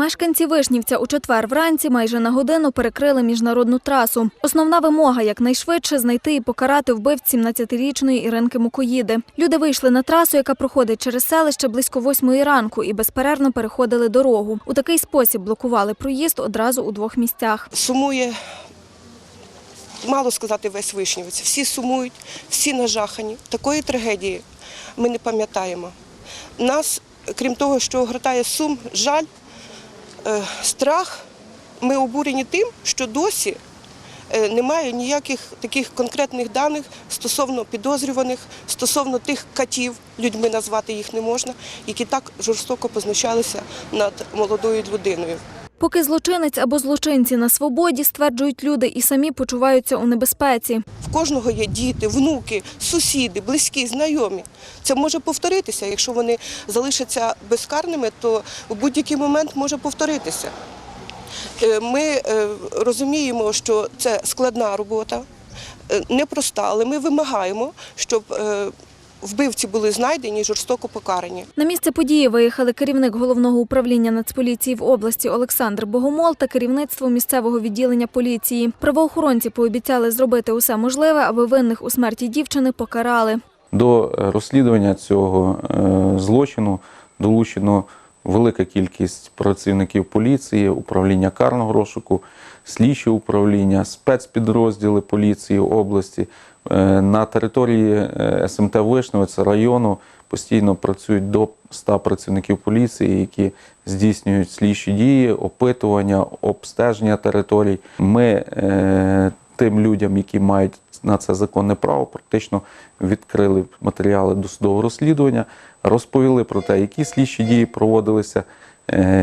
Мешканці Вишнівця у четвер вранці майже на годину перекрили міжнародну трасу. Основна вимога якнайшвидше знайти і покарати вбивць 17-річної Іринки Мукоїди. Люди вийшли на трасу, яка проходить через селище близько восьмої ранку, і безперервно переходили дорогу. У такий спосіб блокували проїзд одразу у двох місцях. сумує, мало сказати, весь вишнівець. Всі сумують, всі нажахані. Такої трагедії ми не пам'ятаємо. Нас, крім того, що огортає сум, жаль, страх, ми обурені тим, що досі е, немає ніяких таких конкретних даних стосовно підозрюваних, стосовно тих катів, людьми назвати їх не можна, які так жорстоко познущалися над молодою людиною. Поки злочинець або злочинці на свободі, стверджують люди, і самі почуваються у небезпеці. В кожного є діти, внуки, сусіди, близькі, знайомі. Це може повторитися. Якщо вони залишаться безкарними, то в будь-який момент може повторитися. Е, Ми е, розуміємо, що це складна робота, е, непроста, але ми вимагаємо, щоб вбивці були знайдені і жорстоко покарані. На місце події виїхали керівник головного управління Нацполіції в області Олександр Богомол та керівництво місцевого відділення поліції. Правоохоронці пообіцяли зробити усе можливе, аби винних у смерті дівчини покарали. До е, розслідування цього е, злочину долучено велика кількість працівників поліції, управління карного розшуку, слідчі управління, спецпідрозділи поліції області. Е, На території е, СМТ Вишневець району постійно працюють до 100 працівників поліції, які здійснюють слідчі дії, опитування, обстеження територій. Ми е, тим людям, які мають на це законне право, практично відкрили матеріали досудового розслідування, розповіли про те, які слідчі дії проводилися,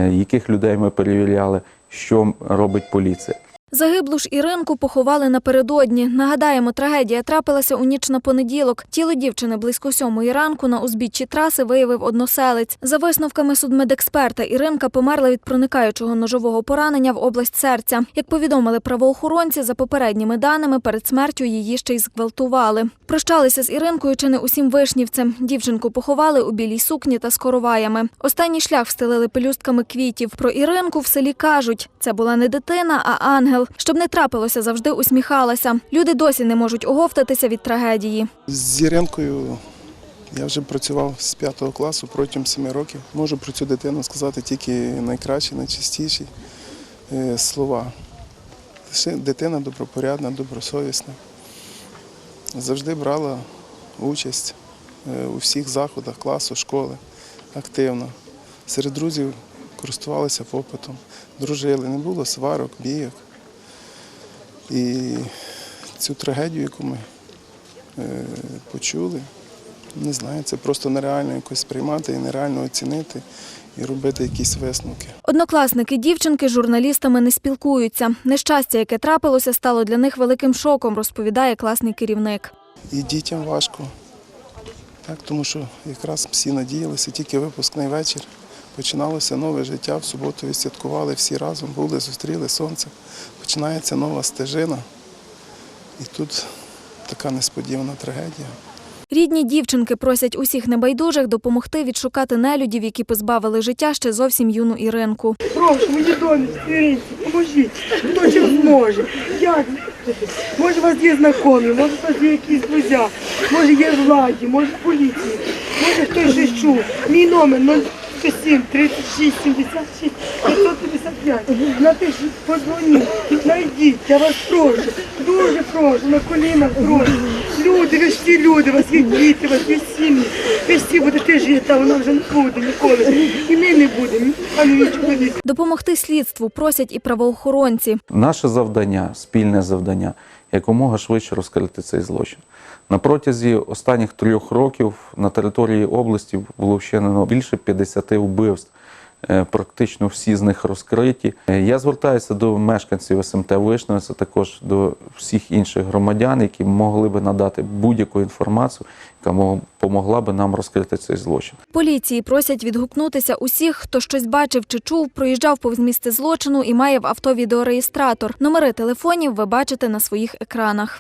яких людей ми перевіряли, що робить поліція. Загиблу ж Іринку поховали напередодні. Нагадаємо, трагедія трапилася у ніч на понеділок. Тіло дівчини близько сьомої ранку на узбіччі траси виявив односелець. За висновками судмедексперта, Іринка померла від проникаючого ножового поранення в область серця. Як повідомили правоохоронці, за попередніми даними, перед смертю її ще й зґвалтували. Прощалися з Іринкою чи не усім вишнівцем. Дівчинку поховали у білій сукні та з короваями. Останній шлях встелили пелюстками квітів. Про Іринку в селі кажуть, це була не дитина, а ангел. Щоб не трапилося, завжди усміхалася. Люди досі не можуть оговтатися від трагедії. З Іринкою я вже працював з 5 класу протягом 7 років. Можу про цю дитину сказати тільки найкращі, найчистіші е, слова. Дитина добропорядна, добросовісна. Завжди брала участь е, у всіх заходах класу, школи активно. Серед друзів користувалися попитом, дружили, не було сварок, бійок. І цю трагедію, яку ми е, почули. Не знаю, це просто нереально якось сприймати і нереально оцінити і робити якісь висновки. Однокласники дівчинки з журналістами не спілкуються. Нещастя, яке трапилося, стало для них великим шоком, розповідає класний керівник. І дітям важко, так, тому що якраз всі надіялися, тільки випускний вечір. Починалося нове життя. В суботу відсвяткували всі разом, були, зустріли сонце. Починається нова стежина. І тут така несподівана трагедія. Рідні дівчинки просять усіх небайдужих допомогти відшукати нелюдів, які позбавили життя ще зовсім юну Іринку. Прошу, мені Іринці, поможіть, хто чим зможе. Як? Може, у вас є знайомі, може, у вас є якісь друзі, може, є владі, може, в поліції, може, хтось щось чув. Мій номер 067 36 76 555. На те, що подзвоніть, знайдіть, я вас прошу, дуже прошу, на колінах прошу. Люди, ви ж всі люди, у вас є діти, у вас є сім'ї, ви ж всі будете жити, а вона вже не буде ніколи. І ми не будемо, а не мій чоловік. Допомогти слідству просять і правоохоронці. Наше завдання, спільне завдання, якомога швидше розкрити цей злочин. На протязі останніх трьох років на території області було вчинено більше 50 вбивств. Е, Практично всі з них розкриті. Е, Я звертаюся до мешканців СМТ Вишневиця, також до всіх інших громадян, які могли би надати будь-яку інформацію, яка мо- помогла би нам розкрити цей злочин. Поліції просять відгукнутися усіх, хто щось бачив чи чув, проїжджав повз місце злочину і має в авто відеореєстратор. Номери телефонів ви бачите на своїх екранах.